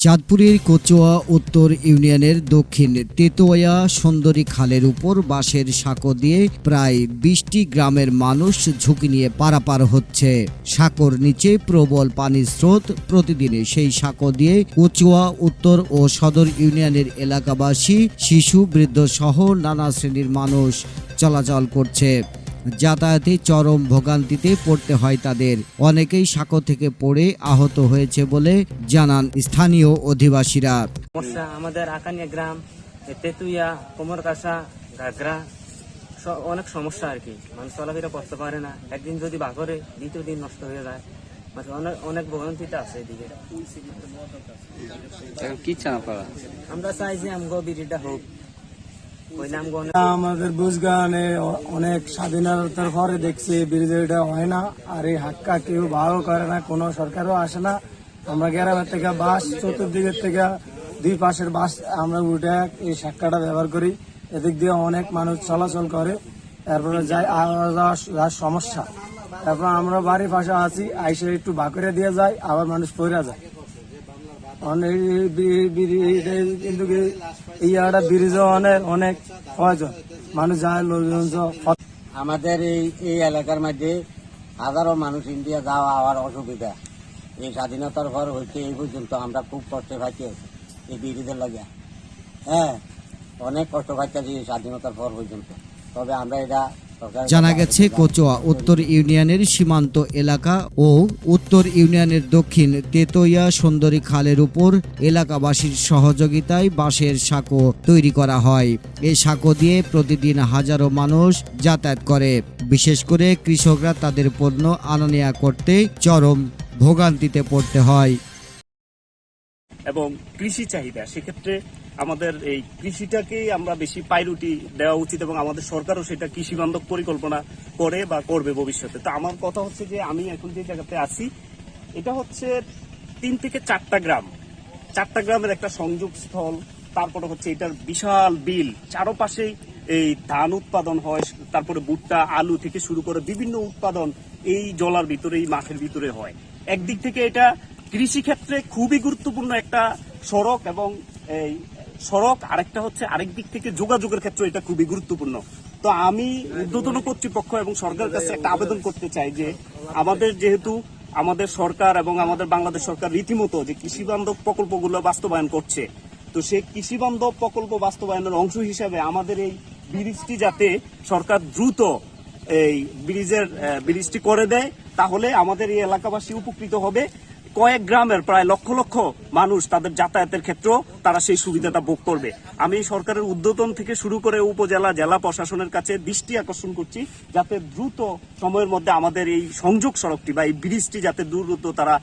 চাঁদপুরের কোচোয়া উত্তর ইউনিয়নের দক্ষিণ তেতোয়া সুন্দরী খালের উপর বাঁশের সাঁকো দিয়ে প্রায় বিশটি গ্রামের মানুষ ঝুঁকি নিয়ে পারাপার হচ্ছে। সাঁকোর নিচে প্রবল পানির স্রোত প্রতিদিনে সেই সাঁকো দিয়ে কোচোয়া উত্তর ও সদর ইউনিয়নের এলাকাবাসী, শিশু, বৃদ্ধ সহ নানা শ্রেণির মানুষ চলাচল করছে। যাতায়াতে চরম ভোগান্তিতে পড়তে হয় তাদের। অনেকেই সাঁকো থেকে পড়ে আহত হয়েছে বলে জানান স্থানীয় অধিবাসীরা। সমস্যা আমাদের আকানিয়া গ্রাম তেতুইয়া কোমরকাসা ঘাগরা অনেক সমস্যা আর কি। মানুষ চলাফেরা করতে পারে না। একদিন যদি বাঘরে দ্বিতীয় দিন নষ্ট হয়ে যায়। মানে অনেক অনেক ভোগান্তিতে আছে এদিকে। কি আমরা চাই যে আমগো বিড়িটা হোক। আমাদের বুঝগানে অনেক স্বাধীনতার পরে দেখছি ব্রিজটা হয় না, আর এই হাক্কা কেউ ভালো করে না, কোনো সরকারও আসে না। আমরা গ্রামের থেকে বাস, চতুর্দিকের থেকে দুই পাশের বাস, আমরা উঠে এই সাক্কাটা ব্যবহার করি। এদিক দিয়ে অনেক মানুষ চলাচল করে, তারপরে যাই যাওয়ার সমস্যা। তারপর আমরা বাড়ির পাশে আছি, আইসে একটু বাঁকুড়ে দিয়ে যায়, আবার মানুষ পড়ে যায়। কিন্তু একটা ব্রিজ অনেক অনেক প্রয়োজন মানুষ যায় লোকজন আমাদের এই এই এলাকার মধ্যে হাজারো মানুষ ইন্ডিয়া যাওয়া আওয়ার অসুবিধা। এই স্বাধীনতার পর হচ্ছে এই পর্যন্ত আমরা খুব কষ্টে পাইছি এই বিরোধীদের লাগে। হ্যাঁ অনেক কষ্ট পাইছি এই স্বাধীনতার পর পর্যন্ত। তবে আমরা এটা জানা গেছে, কোচোয়া উত্তর ইউনিয়নের সীমান্ত এলাকা ও উত্তর ইউনিয়নের দক্ষিণ তেতোয়া সুন্দরী খালের উপর এলাকাবাসীর সহযোগিতায় বাঁশের সাঁকো তৈরি করা হয়। এই সাঁকো দিয়ে প্রতিদিন হাজারো মানুষ যাতায়াত করে। বিশেষ করে কৃষকরা তাদের পণ্য আননেয়া করতে চরম ভোগান্তিতে পড়তে হয়। এবং কৃষি চাহিদা, সেক্ষেত্রে আমাদের এই কৃষিটাকেই আমরা বেশি প্রায়োরিটি দেওয়া উচিত এবং আমাদের সরকারও সেটা কৃষি বান্ধব পরিকল্পনা করে বা করবে ভবিষ্যতে। তো আমার কথা হচ্ছে যে আমি এখন যে জায়গাতে আছি, এটা হচ্ছে তিন থেকে চারটা গ্রাম। চারটা গ্রামের একটা সংযোগ স্থল তারপরে হচ্ছে এটার বিশাল বিল। চারপাশেই এই ধান উৎপাদন হয়, তারপরে ভুট্টা, আলু থেকে শুরু করে বিভিন্ন উৎপাদন এই জলার ভিতরে এই মাঠের ভিতরে হয়। একদিক থেকে এটা কৃষি ক্ষেত্রে খুবই গুরুত্বপূর্ণ একটা সড়ক এবং এই সড়ক, আরেকটা হচ্ছে আরেক দিক থেকে যোগাযোগের ক্ষেত্রে এটা খুবই গুরুত্বপূর্ণ। তো আমি ঊর্ধ্বতন কর্তৃপক্ষ এবং সরকারের কাছে একটা আবেদন করতে চাই যে আমাদের যেহেতু আমাদের সরকার এবং আমাদের বাংলাদেশ সরকার রীতিমতো যে কৃষি বান্ধব প্রকল্পগুলো বাস্তবায়ন করছে, তো সেই কৃষি বান্ধব প্রকল্প বাস্তবায়নের অংশ হিসাবে আমাদের এই ব্রিজটি যাতে সরকার দ্রুত এই ব্রিজের ব্রিজটি করে দেয়, তাহলে আমাদের এই এলাকাবাসী উপকৃত হবে। কয়েক গ্রামের প্রায় লক্ষ লক্ষ মানুষ তাদের যাতায়াতের ক্ষেত্রেও তারা সেই সুবিধাটা ভোগ করবে। আমি সরকারের উদ্যোতন থেকে শুরু করে উপজেলা, জেলা প্রশাসনের কাছে দৃষ্টি আকর্ষণ করছি যাতে দ্রুত সময়ের মধ্যে আমাদের এই সংযোগ সড়কটি বা এই ব্রিজটি যাতে দ্রুত তারা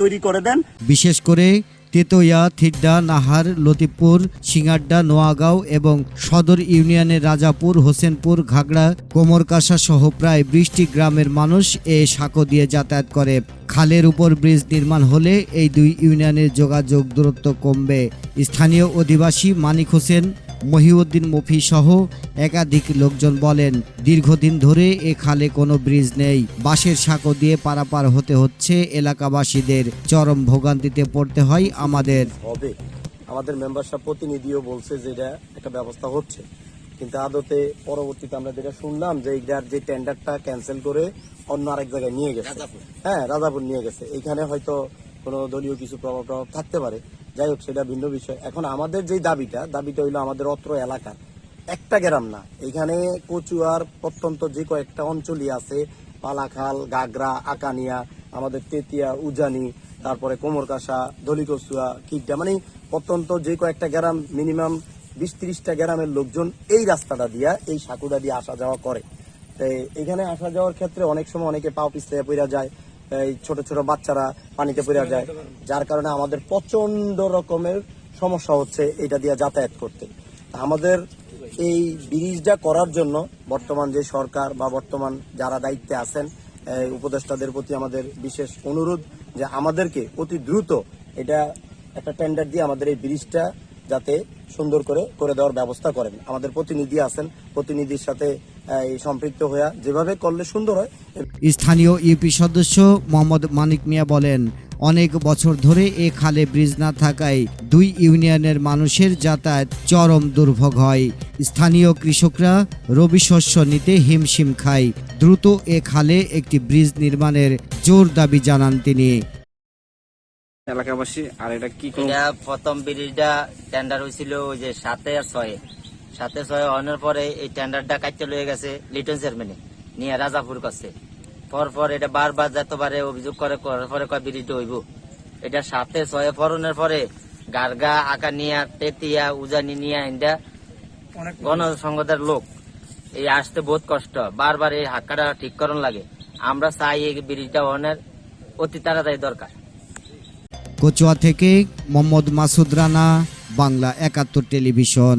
তৈরি করে দেন। বিশেষ করে তেতোয়া থিড্ডা, নাহার লতিপুর সিঙ্গাড্ডা, নোয়াগাঁও এবং সদর ইউনিয়নের রাজাপুর, হোসেনপুর, ঘাগড়া কোমরকাশা সহ প্রায় বৃষ্টি গ্রামের মানুষ এ সাঁকো দিয়ে যাতায়াত করে। খালের উপর ব্রিজ নির্মাণ হলে এই দুই ইউনিয়নের যোগাযোগ দূরত্ব কমবে। স্থানীয় অধিবাসী মানিক হোসেন মহিউদ্দিন মফি সহ একাধিক লোকজন বলেন দীর্ঘদিন ধরে এ খালে কোনো ব্রিজ নেই। বাঁশের সাঁকো দিয়ে পারাপার হতে হচ্ছে এলাকাবাসীদের। চরম ভোগান্তিতে পড়তে হয় আমাদের। হবে। আমাদের মেম্বারশিপ প্রতিনিধিও বলছে যে এটা একটা ব্যবস্থা হচ্ছে। কিন্তু আদতে পরবর্তীতে আমরা যেটা শুনলাম যে এইটার যে টেন্ডারটা ক্যান্সেল করে অন্য আরেক জায়গায় নিয়ে গেছে। হ্যাঁ রাজাপুর নিয়ে গেছে। এখানে হয়তো কোনো দলীয় কিছু প্রভাব প্রভাব থাকতে পারে। যাই হোক, সেটা ভিন্ন বিষয়। এখন আমাদের যে দাবিটা দাবিটা হইল আমাদের অত্র এলাকার। একটা গ্রাম না, এখানে কচুয়ার প্রত্যন্ত যে কয়েকটা অঞ্চলই আছে, পালাখাল, গাগরা, আকানিয়া, আমাদের তেতিয়া, উজানি, তারপরে কোমরকাশা দলিকসুয়া কিডা মানে প্রত্যন্ত যে কয়েকটা গ্রাম, মিনিমাম বিশ ত্রিশটা গ্রামের লোকজন এই রাস্তাটা দিয়া, এই সাঁকুড়া দিয়ে আসা যাওয়া করে। তাই এখানে আসা যাওয়ার ক্ষেত্রে অনেক সময় অনেকে পাও পিছলে পড়া যায়। এই ছোট ছোট বাচ্চারা পানিতে পড়ে যায়। যার কারণে আমাদের প্রচণ্ড রকমের সমস্যা হচ্ছে এটা দিয়ে যাতায়াত করতে। আমাদের এই ব্রিজটা করার জন্য বর্তমান যে সরকার বা বর্তমান যারা দায়িত্বে আছেন উপদেষ্টাদের প্রতি আমাদের বিশেষ অনুরোধ যে আমাদেরকে অতি দ্রুত এটা একটা টেন্ডার দিয়ে আমাদের এই ব্রিজটা যাতে সুন্দর করে করে দেওয়ার ব্যবস্থা করেন। আমাদের প্রতিনিধি আছেন প্রতিনিধির সাথে সম্পৃক্ত হয়ে যেভাবে করলে সুন্দর হয় স্থানীয় ইউপি সদস্য মোহাম্মদ মানিক মিয়া বলেন অনেক বছর ধরে এ খালে ব্রিজ না থাকায় দুই ইউনিয়নের মানুষের যাতায়াত চরম দুর্ভোগ হয়। স্থানীয় কৃষকরা রবি শস্য নিতে হিমশিম খায়। দ্রুত এ খালে একটি ব্রিজ নির্মাণের জোর দাবি জানান তিনি। এলাকাবাসী আর এটা কি প্রথম ব্রিজটা টেন্ডার হয়েছিল ওই যে সাতে আর ছয়ে। সাতে ছয়ে অনের পরে এই টেন্ডারটা কাটতে লয়ে গেছে লিটন চেয়ারম্যানে নিয়ে রাজাপুর কাছে পর পর এটা বারবার যতবারে অভিযোগ করে করার পরে কয় ব্রিজটা হইব। এটা সাতে ছয় ফরনের পরে গার্গা আকা নিয়া তেতিয়া উজানি নিয়া ইন্দা গণসংগতের লোক। এই আসতে বহুত কষ্ট। বারবার এই হাক্কাটা ঠিক করন লাগে। আমরা চাই এই ব্রিজটা অনের অতি তাড়াতাড়ি দরকার। কচুয়া থেকে মোহাম্মদ মাসুদ রানা বাংলা একাত্তর টেলিভিশন।